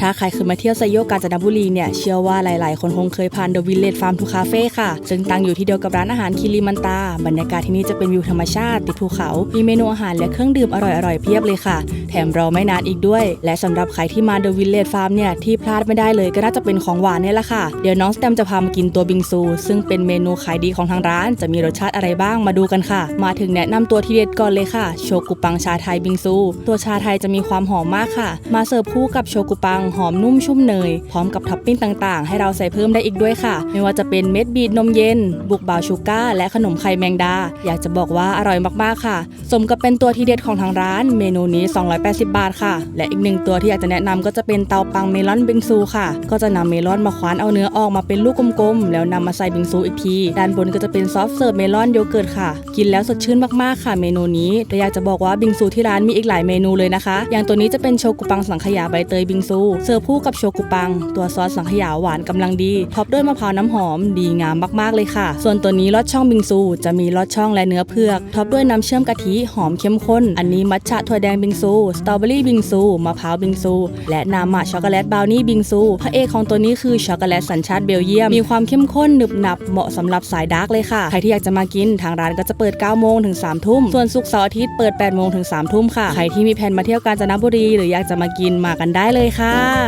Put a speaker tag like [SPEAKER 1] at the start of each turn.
[SPEAKER 1] ถ้าใครเคยมาเที่ยวไซโยกาญจนบุรีเนี่ย เชื่อว่าหลาย ๆ คนคงเคยผ่าน The Village Farm to Cafe ค่ะ ซึ่งตั้งอยู่ที่เดียวกับร้านอาหารคิริมันตา บรรยากาศที่นี่จะเป็นวิวธรรมชาติติดภูเขา มีเมนูอาหารและเครื่องดื่มอร่อย ๆ เพียบเลยค่ะ แถมรอไม่นานอีกด้วย และสำหรับใครที่มา The Village Farm เนี่ย ที่พลาดไม่ได้เลยก็น่าจะเป็นของหวานเนี่ยแหละค่ะ เดี๋ยวน้องสแตมจะพามากินตัวบิงซู ซึ่งเป็นเมนูขายดีของทางร้าน จะมีรสชาติอะไรบ้างมาดูกันค่ะ มาถึงแนะนำตัวทีเด็ดก่อนเลยค่ะ โชกุปังชาไทยบิงซู ตัวชาไทยจะมีความหอมมากค่ะ มาเสิร์ฟคู่กับโชกุปังหอมนุ่มชุ่มเนย พร้อมกับท็อปปิ้งต่างๆ ให้เราใส่เพิ่มได้อีกด้วยค่ะ ไม่ว่าจะเป็นเม็ดบีดนมเย็น บุกบาวชูก้า และขนมไข่แมงดา อยากจะบอกว่าอร่อยมากๆค่ะ สมกับเป็นตัวทีเด็ดของทางร้าน เมนูนี้ 280 บาทค่ะ และอีกหนึ่งตัวที่อยากจะแนะนำก็จะเป็นเตาปังเมลอนบิงซูค่ะ ก็จะนำเมลอนมาคว้านเอาเนื้อออกมาเป็นลูกกลมๆ แล้วนำมาใส่บิงซูอีกที ด้านบนก็จะเป็นซอฟต์เสิร์ฟเมลอนโยเกิร์ตค่ะ กินแล้วสดชื่นมากๆค่ะ เมนูนี้ แต่อยากจะบอกว่าบิงซูที่ร้านมีอีกหลายเมนูเลยนะคะ อย่างตัวนี้จะเป็นโชกุปังสังขยาใบเตยบิงซูเสิร์ฟคู่กับโชกุปัง ตัวซอสสังขยาหวานกำลังดีท็อปด้วยมะพร้าวน้ำหอมดีงามมากๆเลยค่ะ ส่วนตัวนี้ลอดช่องบิงซู จะมีลอดช่องและเนื้อเผือกท็อปด้วยน้ำเชื่อมกะทิหอมเข้มข้น อันนี้มัทฉะถั่วแดงบิงซูสตรอเบอรี่บิงซูมะพร้าวบิงซู และนามะช็อกโกแลตบราวนี่บิงซูพระเอกของตัวนี้คือช็อกโกแลตสัญชาติเบลเยียมมีความเข้มข้นหนึบหนับเหมาะสำหรับสายดาร์กเลยค่ะใครที่อยากจะมากินทางร้านก็จะเปิด 9 โมงถึง 3 ทุ่ม ส่วนศุกร์เสาร์อาทิตย์เปิด 8 โมงถึง 3 ทุ่มค่ะ ใครที่มีแผนมาเที่ยวกาญจนบุรี หรืออยากจะมากินมากันได้เลยค่ะ